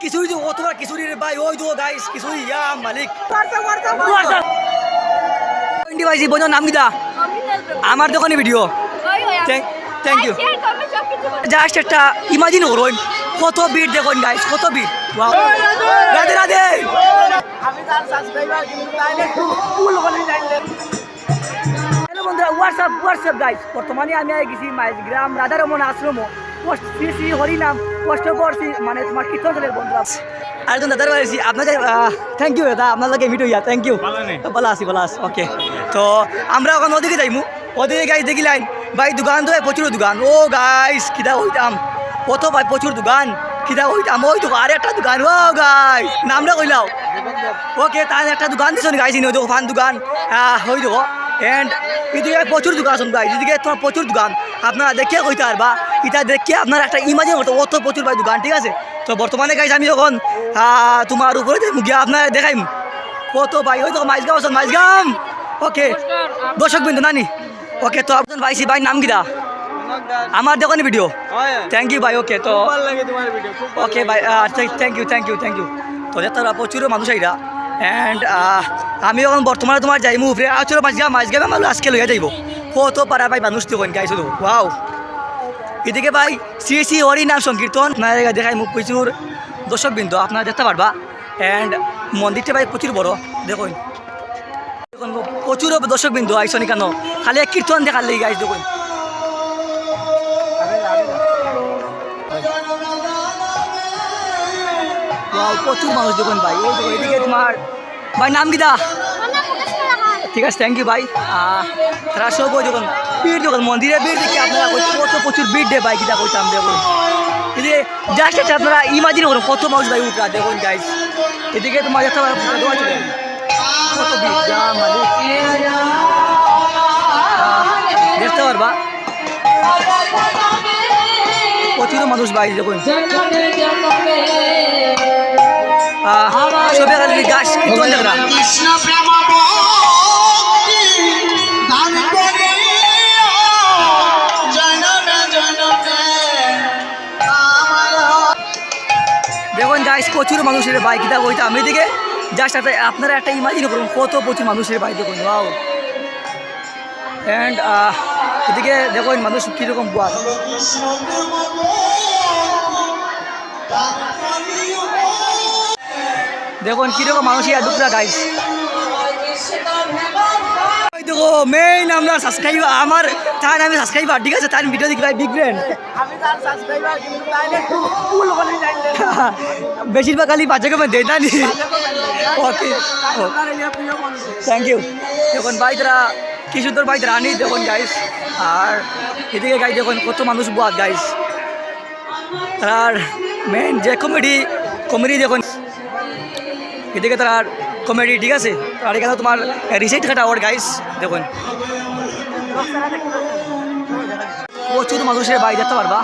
কিশোরী ও তোমার কিশোরীর ভাই ওই তো গাইস কিশোরী ইয়া মালিক। টোয়েন্টি বাইসি বোঝো নাম কিটা আমার দোকানে ভিডিও থ্যাংক ইউ জাস্ট একটা ইমাজিন করুন কত ভিড় দেখুন গাইস কত ভিড়. রাধে রাধে। হ্যালো বন্ধুরা হোয়াটসঅ্যাপ হোয়াটসঅ্যাপ গাইস বর্তমানে আমি আই গেছি মাইজগ্রাম রাধারমন আশ্রম। শ্রী শ্রী হরিনাম কষ্ট করছি। মানে তোমার কীর্তন দলের বন্ধুরা আরেকজন দাদার বাড়ি আপনাদের থ্যাংক ইউ দাদা। আপনাদেরকে মিট হইয়া থ্যাংক ইউ ভালো আছি ভালো আছি। ওকে তো আমরা এখন ওদিকে যাইমু। ওদিকে গাইস দেখিলাম ভাই দোকান তো প্রচুর দোকান। ও গাইস কিদা হইতাম। কত ভাই প্রচুর দোকান। কিদা হইতাম। ওই দোকান আর একটা দোকান। ও গাইস নামটা কইলাও ওকে তার একটা দোকান দিছো গাইস নি দোকান দোকান। হ্যাঁ হই দেখো। এন্ড এদিকে প্রচুর দোকান আছে গাইস এদিকে তোমার প্রচুর দোকান। আপনারা দেখে কইতে পারবা। এটা দেখে আপনার একটা ইমাজিন করতে অত প্রচুর ভাই দোকান ঠিক আছে? তো বর্তমানে গাইস আমি যখন তোমার উপরে গিয়ে আপনার দেখাইম। কত ভাই ওই তো মাইজগাম আছেন মাইজগাম ওকে দর্শক বিন্দু নানি। ওকে তো আপনার ভাইসি ভাই নাম কিরা আমার দোকানে ভিডিও থ্যাংক ইউ ভাই ওকে তো ওকে ভাই thank you thank you thank you তো তারা প্রচুর মানুষ আইরা অ্যান্ড আমি এখন বর্তমানে তোমার যাই মুভ রে আসলে মাঝগা মাঝগামে আমার আজকে লইয়া যাইব। কত পারা ভাই মানুষ তো গাই শুধু। ওয়াও এদিকে ভাই, শ্রী শ্রী হরি নাম সংকীর্তন। আপনার দেখাই মুখ প্রচুর। দর্শক বিন্দু আপনারা দেখতে পারবা? অ্যান্ড মন্দিরটা ভাই প্রচুর বড়, দেখুন। দেখুন, প্রচুর দর্শক বিন্দু আইসনি কেন? খালি কীর্তন দেখার লেগে গাইছ দেখুন। প্রচুর মানুষ, দেখুন ভাই। দেখো এদিকে তোমার ভাই, নাম কিটা ঠিক আছে থ্যাংক ইউ ভাই তারা সব যখন ভিড় যখন মন্দিরে ভিড় দেখে আপনারা কত প্রচুর ভিড় দে ভাই কিটা কইতাম দেখুন। এদিকে জাস্ট একটা আপনারা ইমাজিন করুন কত মানুষ ভাই উঠরা দেখুন গাইস এদিকে একটা ফুটা কত যা মালিক দেখতে পারবা। প্রচুর মানুষ ভাই দেখুন। আহ, সবে খালি গাছ কীর্তন দেখরা প্রচুর মানুষের বাইক এটা কইতে আমি দিকে জাস্ট একটা আপনারা একটা ইমাজিন করুন কত প্রচুর মানুষের বাইক দেখুন। ওয়াও অ্যান্ড এদিকে দেখুন মানুষ কীরকম করিয়া দেখুন কীরকম মানুষ ইয়া দুপুরা গাইস দেখো মেইন আমরা সাবস্ক্রাইব আমার তার আমি সাবস্ক্রাইবার ঠিক আছে? তার ভিডিও দেখি ভাই বিগ ব্র্যান্ড বেশিরভাগ খালি বাচ্চাকে দেয় না? ওকে থ্যাংক ইউ দেখুন ভাই তারা কি সুন্দর ভাই তারা আনি দেখুন গাইস আর এদিকে গাই দেখুন কত মানুষ বুয়াত গাইস তার মেন যে কমেডি কমেডি দেখুন। এদিকে তার কমেডি ঠিক আছে? আর এখানে তোমার রিসেন্ট কাটা ওর গাইস দেখুন। প্রচুর মানুষের বাইরে যেতে পারবা।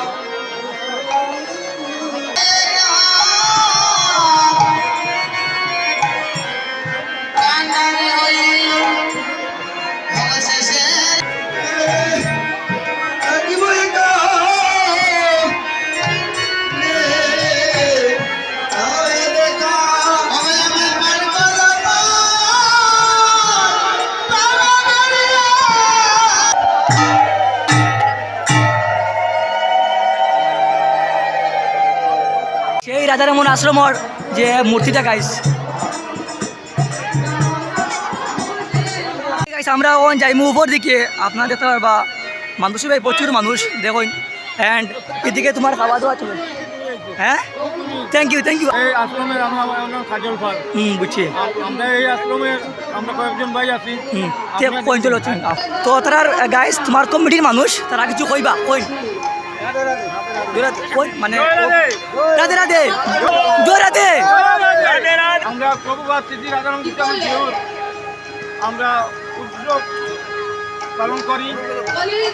সেই রাজারামন আশ্রমর যে মূর্তিটা গাইস গাইস আমরা ওন যাই উপর দিকে। আপনারা দেখতে পারবা মানুষ ভাই প্রচুর মানুষ দেখুন। অ্যান্ড এদিকে তোমার খাওয়া দাওয়া চলে। হ্যাঁ? থ্যাংক ইউ থ্যাংক ইউ এই আশ্রমের আমরা নাম কাজল পাল। হুম বুঝছি। আমরা এই আশ্রমের আমরা কয়েকজন ভাই আছি। হুম পঞ্চল হচ্ছেন তো তার গাইস তোমার কমিটির মানুষ তারা কিছু কইবা কই কই মানে রাধে রাধে রাধে। আমরা প্রভুবাদ স্মৃতি আমরা উৎসব পালন করি।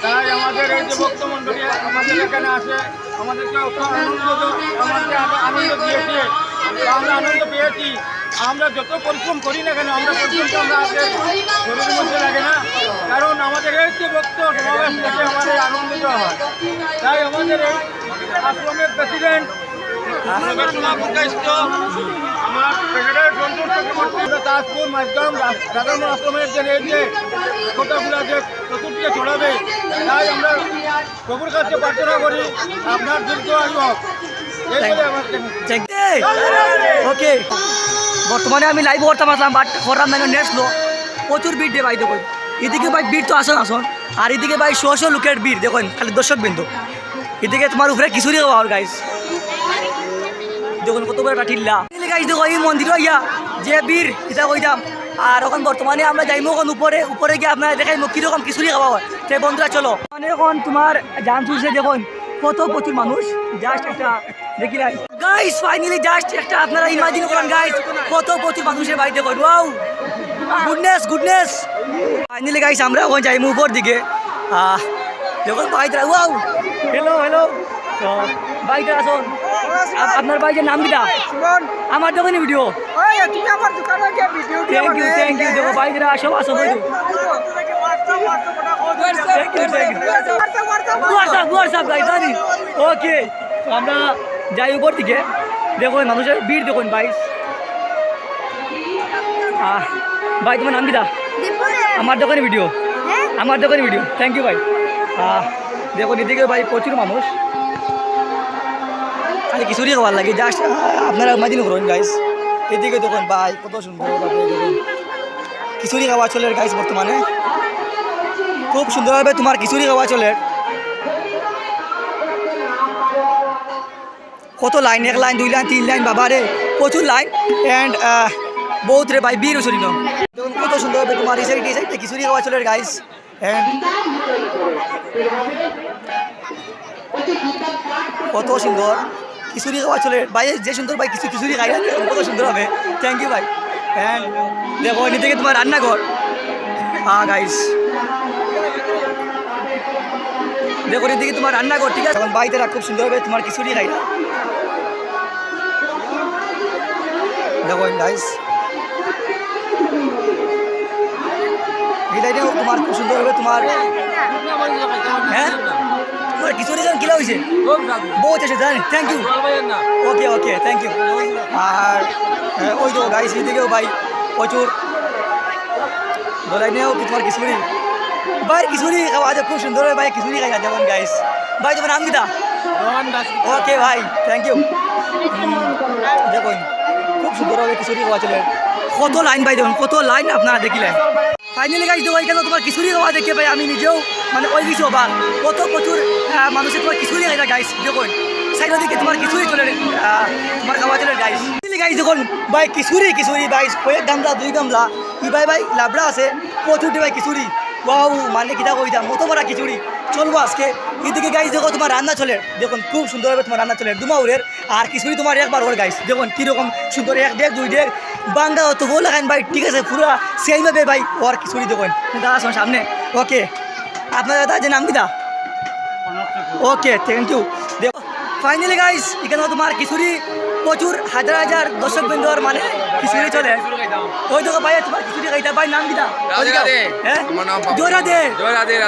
তাই আমাদের এই যে ভক্তমণ্ডলী, আমাদের এখানে আসে, আমাদেরকে আনন্দ আমাদের আনন্দ দিয়েছে। আমরা আনন্দ পেয়েছি। আমরা যত পরিশ্রম করি না কেন, আমরা পর্যন্ত আমরা মধ্যে লাগে না। কারণ আমাদের এই যে ভক্ত সমাবেশ আমাদের আনন্দিত হয়। তাই আমাদের এই আশ্রমের প্রেসিডেন্ট গবেষণা প্রকাশিত আমার প্রেসিডেন্ট তাজপুর মাঝগ্রাম রাধারমন আশ্রমের যে যে কথাগুলো যে চতুর্থে ছড়াবে, তাই আমরা প্রভুর কাছে প্রার্থনা করি। আপনার দীর্ঘ আয়ু এই বলে আমার ওকে বর্তমানে আমি লাইভ করতাম আসলাম বাট করলাম না নেট স্লো প্রচুর ভিড় দিয়ে ভাই, দেখুন। এদিকে ভাই ভিড় তো আসন আসন। আর এদিকে ভাই শো শো লোকের ভিড়, দেখুন, খালি দর্শক বিন্দু এদিকে তোমার উপরে কিছুরই খাওয়া গাইস দেখুন কত বড় একটা টিল্লা। গাইস দেখো এই মন্দির ইয়া, যে বীর এটা কইতাম। আর এখন বর্তমানে আমরা যাইমো এখন উপরে উপরে গিয়ে আপনারা দেখাইমো কীরকম কিছুরই খাওয়া হয় তো বন্ধুরা, চলো। মানে এখন তোমার জান চুলছে দেখুন, কত প্রচুর মানুষ। জাস্ট একটা দেখি গাইস ফাইনালি জাস্ট একটা আপনারা ইমাজিন করেন গাইস কত প্রচুর মানুষের বাড়ি দেখুন wow goodness goodness finally guys আমরা এখন যাইমো উপর দিকে দেখুন বাইকটা ওয়াও হ্যালো হ্যালো তো বাইকটা আসুন আপ- আপনার বাইকের নাম কিটা আমার দোকানে video thank you thank you দেখো বাইকরা সব আসো thank WhatsApp WhatsApp guys okay আমরা যাই উপর দিকে দেখুন মানুষের ভিড় দেখুন আহ ভাই তোমার নাম কিটা আমার দোকানে ভিডিও আমার দোকানে ভিডিও থ্যাংক ইউ ভাই। আহ দেখুন এদিকে ভাই প্রচুর মানুষ। খালি কিছুরই খাবার লাগে। জাস্ট আপনারা ইমাজিন করুন গাইস এদিকে দেখুন ভাই কত সুন্দর খিচুড়ি খাওয়া চলে গাইস বর্তমানে। খুব সুন্দরভাবে তোমার খিচুড়ি খাওয়া চলে। কত লাইন এক লাইন দুই লাইন তিন লাইন বাবা রে প্রচুর লাইন। অ্যান্ড বহুত রে ভাই বীর দেখুন কত সুন্দরভাবে তোমার এই সাইডে খিচুড়ি খাওয়া চলে গাইস কত সুন্দর খিচুড়ি খাওয়া চলে ভাই যে সুন্দর ভাই কিছু খিচুড়ি খাই না, কত সুন্দর হবে। থ্যাংক ইউ ভাই। অ্যান্ড দেখো এটি থেকে তোমার রান্নাঘর। হ্যাঁ গাইস দেখো এদিকে তোমার রান্নাঘর ঠিক আছে? এখন বাড়িতে খুব সুন্দর হবে তোমার খিচুড়ি খাই না দেখো গাইস এটাইটাও তোমার খুব সুন্দর হবে তোমার হ্যাঁ তোমার খিচুড়ি যেন কিলা হয়েছে বহুত এসে জানি thank you okay okay thank you আর হ্যাঁ, ওই তো গাইস এদিকেও ভাই প্রচুর। দোলাইনেও কি তোমার খিচুড়ি ভাই খিচুড়ি খাওয়া যায় খুব সুন্দর হয় ভাই খিচুড়ি খাই যেমন গাইস ভাই তোমার নাম কিটা ওকে ভাই থ্যাংক ইউ দেখুন। খুব সুন্দর হবে খিচুড়ি খাওয়া চলে কত লাইন ভাই দেখুন, কত লাইন আপনারা দেখিলেন ফাইনালি গাইজ দেখো এখানে তোমার খিচুড়ি খাওয়া দেখে ভাই আমি নিজেও মানে ওই কিছু বা কত প্রচুর মানুষের তোমার খিচুড়ি খাই গাইস দেখুন। সাইডের দিকে তোমার খিচুড়ি চলে তোমার খাওয়া চলে গাইস গাইস দেখুন, ভাই খিচুড়ি খিচুড়ি ভাই কয়েক গামলা, দুই গামলা। কি ভাই ভাই, লাবড়া আছে। প্রচুর ভাই খিচুড়ি ওয়াও মানে কিতা কই দাম মতো বড় খিচুড়ি। চলবো আজকে। এদিকে গাইস দেখো তোমার রান্না চলে। দেখুন খুব সুন্দরভাবে তোমার রান্না চলে। দুমাউরের আর খিচুড়ি তোমার একবার ওর গাইস দেখুন কীরকম সুন্দর এক দেখ দুই দেখ বাঙ্গা তো বল লাগান ভাই? ঠিক আছে পুরো সেইভাবে ভাই ওর খিচুড়ি দেখুন। দাদা আসুন সামনে। ওকে আপনার দাদা যে নাম দিদা okay thank you finally guys এখানে তোমার খিচুড়ি প্রচুর হাজার হাজার দর্শক বিন্দুর মানে খিচুড়ি চলে। ওই দেখো ভাই তোমার খিচুড়ি খাইতা ভাই নাম কিটা। হ্যাঁ? বাবু। জয় রাধে।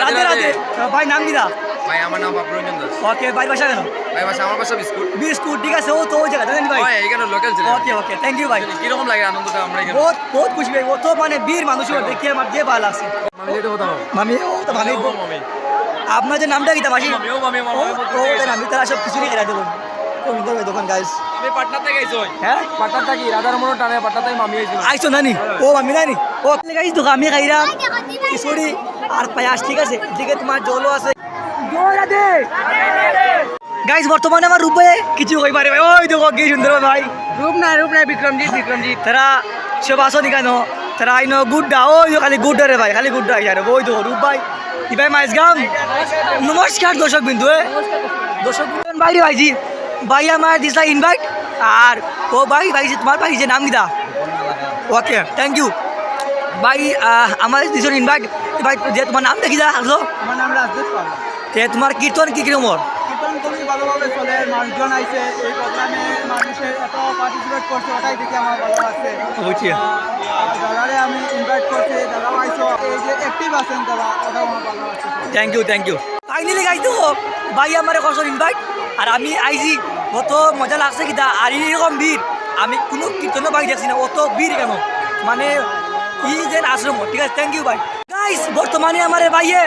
রাধে, ভাই নাম কিটা ভাই আমার নাম বাবু রঞ্জন দাস। ওকে ভাই বাসা কেন? ভাই বাসা আমার বাসা বিস্কুট। বিস্কুট ঠিক আছে ও তো ওই জায়গা জানেন ভাই। ভাই এখানে লোকাল ছিল ওকে ওকে থ্যাংক ইউ ভাই। কীরকম লাগে আনন্দটা আমরা এখানে? বহুত বহুত খুশি ভাই। ও তো মানে বীর মানুষ দেখি আমার যে ভালো কথা মামি ও তো মামি? আপনার যে নামটা গেছে। তার আমি তারা সব কিছুরই খেলা দেবো সুন্দর ভাই দোকান গাইস আমি পাটনা থেকে আইছি হ্যাঁ? পাটনা থাকি রাধার টানে পাটনা থেকে মামি আইছি আইসো নানি? ও মামি নানি? ও গাইস দোকান আমি খাইরাম আর পায়াস ঠিক আছে? এদিকে তোমার জলও আছে। গাইস বর্তমানে আমার রূপে কিছু হই পারে ভাই। ওই দেখো কি সুন্দর ভাই। রূপ নাই রূপ বিক্রমজিৎ বিক্রমজিৎ। তারা সব আসো নি কেন? তারা আইনো গুড্ডা ওই খালি গুড্ডা রে ভাই খালি গুড্ডা রে ওই দেখো রূপ ভাই। ই ভাই মাইস গাম। নমস্কার দর্শক বিন্দু দর্শক বিন্দু বাইরে ভাইজি। ভাই আমার দিসলা ইনভাইট আর ও ভাই ভাইজি তোমার ভাই যে নাম দিদা। ওকে থ্যাংক ইউ ভাই আমার দিছন ইনভাইট ভাই যে তোমার নাম দেখি যা আসলো আমার নাম রাজদীপ তে তোমার কীর্তন কি কীর্তন খুবই ভালোভাবে চলে মানুষজন আইছে এই প্রোগ্রামে মানুষের এত পার্টিসিপেট করছে ওটাই দেখে আমার ভালো লাগছে। আমি ইনভাইট করছি দাদাও আইসো thank you thank you finally গাইতো ভাই আমার কসর ইনভাইট আর আমি আইজি অত মজা লাগছে কিতা। আর এরকম ভিড় আমি কোনো কীর্তন ভাই দেখছি না অত ভিড় কেন? মানে ই যে আশ্রম ঠিক আছে থ্যাংক ইউ ভাই। গাইস বর্তমানে আমার ভাইয়ে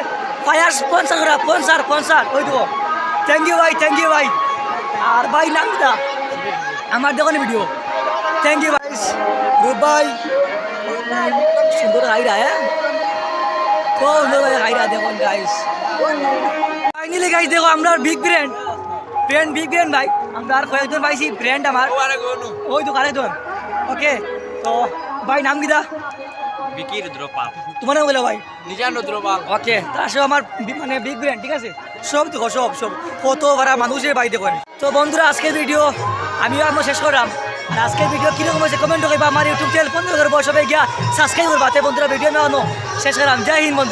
ফায়ার স্পন্সার করা স্পন্সার স্পন্সার ওই তো থ্যাংক ইউ ভাই থ্যাংক ইউ ভাই। আর ভাই নাম কিতা আমার দোকানে ভিডিও থ্যাংক ইউ ভাই গুড বাই সুন্দর হাইরা হ্যাঁ? হাইরা দেখুন গাইস ফাইনালি গাইস দেখো আমরা big brand brand big brand ভাই। আমরা আর কয়েকজন পাইছি ব্র্যান্ড আমার। ওই দোন ওকে তো ভাই নাম কিতা বিকি রুদ্রপাল তোমার নাম বলো ভাই। নিজান রুদ্রপাল ওকে তার সাথে আমার মানে বিগ ব্র্যান্ড ঠিক আছে? সব দেখো সব সব। কত ভাড়া মানুষের বাড়ি দেখুন তো বন্ধুরা আজকের ভিডিও আমিও আমরা শেষ করলাম। আর আজকের ভিডিও কীরকম হয়েছে কমেন্ট করবা আমার ইউটিউব চ্যানেল পনেরো হাজার বয়স গিয়া সাবস্ক্রাইব করবা। তে বন্ধুরা ভিডিও নেওয়ানো শেষ করলাম। জয় হিন্দ বন্ধু।